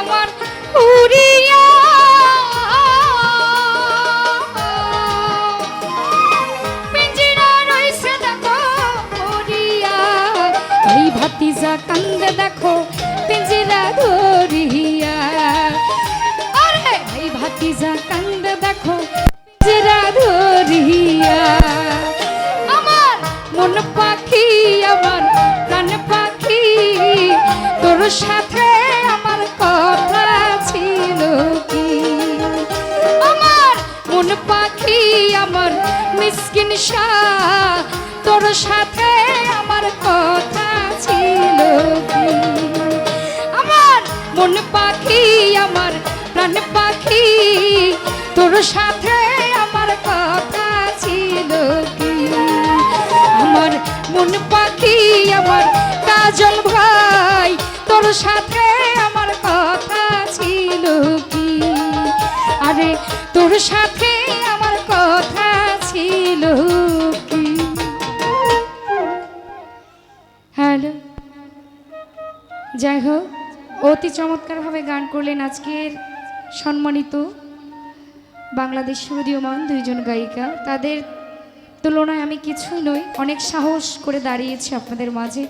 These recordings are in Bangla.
আমার উড়িয়া। ভাতিজা কান্দে দেখো, পিঞ্জিরা ধরিয়া আরে, এই ভাতিজা দেখো আমার মন পাখি, আমার প্রাণ পাখি, তোর সাথে মিসকিন শাহ, তোর সাথে আমার কথা ছিল আমার মন পাখি, আমার প্রাণ পাখি, তোর সাথে আমার কথা ছিল কি? আমার মন পাখি, আমার কাজল ভাই, তোর সাথে আমার কথা ছিল কি? আরে তোর সাথে যাই হোক অতি চমৎকারভাবে গান করলেন আজকের সম্মানিত বাংলাদেশ উদীয়মান দুইজন গায়িকা। তাদের তুলনায় আমি কিছুই নই অনেক সাহস করে দাঁড়িয়েছি আপনাদের মাঝে।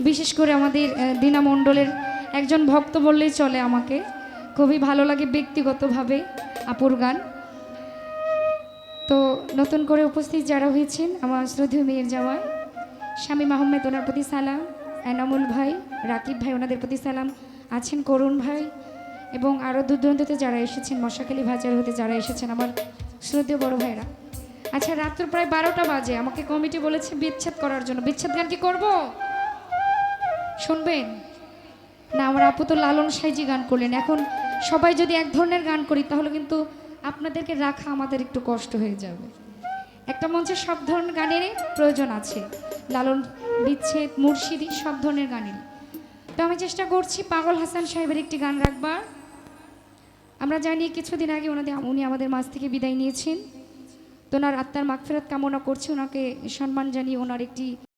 বিশেষ করে আমাদের আহ, দীনা মণ্ডলের একজন ভক্ত বললেই চলে আমাকে। খুবই ভালো লাগে ব্যক্তিগতভাবে আপুর গান। তো নতুন করে উপস্থিত যারা হয়েছেন আমার শ্রদ্ধেয় মেয়ের জামাই শামীম আহমেদ ওনার প্রতি সালাম। এনামুল ভাই, রাকিব ভাই, ওনাদের প্রতি সালাম। আছেন করুণ ভাই এবং আরও দূর দূরান্ততে যারা এসেছেন, মশাখালী ভাজার হতে যারা এসেছেন, আমার শ্রদ্ধেয় বড় ভাইরা আচ্ছা রাত্র প্রায় বারোটা বাজে। আমাকে কমিটি বলেছে বিচ্ছেদ করার জন্য। বিচ্ছেদ গান কি করব? শুনবেন? না, আমার আপু তো লালন সাইজি গান করলেন। এখন সবাই যদি এক ধরনের গান করি, তাহলে কিন্তু আপনাদেরকে রাখা আমাদের একটু কষ্ট হয়ে যাবে। একটা মঞ্চে সব ধরনের গানেরই প্রয়োজন আছে। লালন বিচ্ছেদ, মুর্শিদি সব ধরনের গানেরই তো আমি চেষ্টা করছি পাগল হাসান সাহেবের একটি গান রাখবার। আমরা জানি কিছুদিন আগে ওনাদের উনি আমাদের মাছ থেকে বিদায় নিয়েছেন। তো ওনার আত্মার মাগফেরাত কামনা করছি। ওনাকে সম্মান জানিয়ে ওনার একটি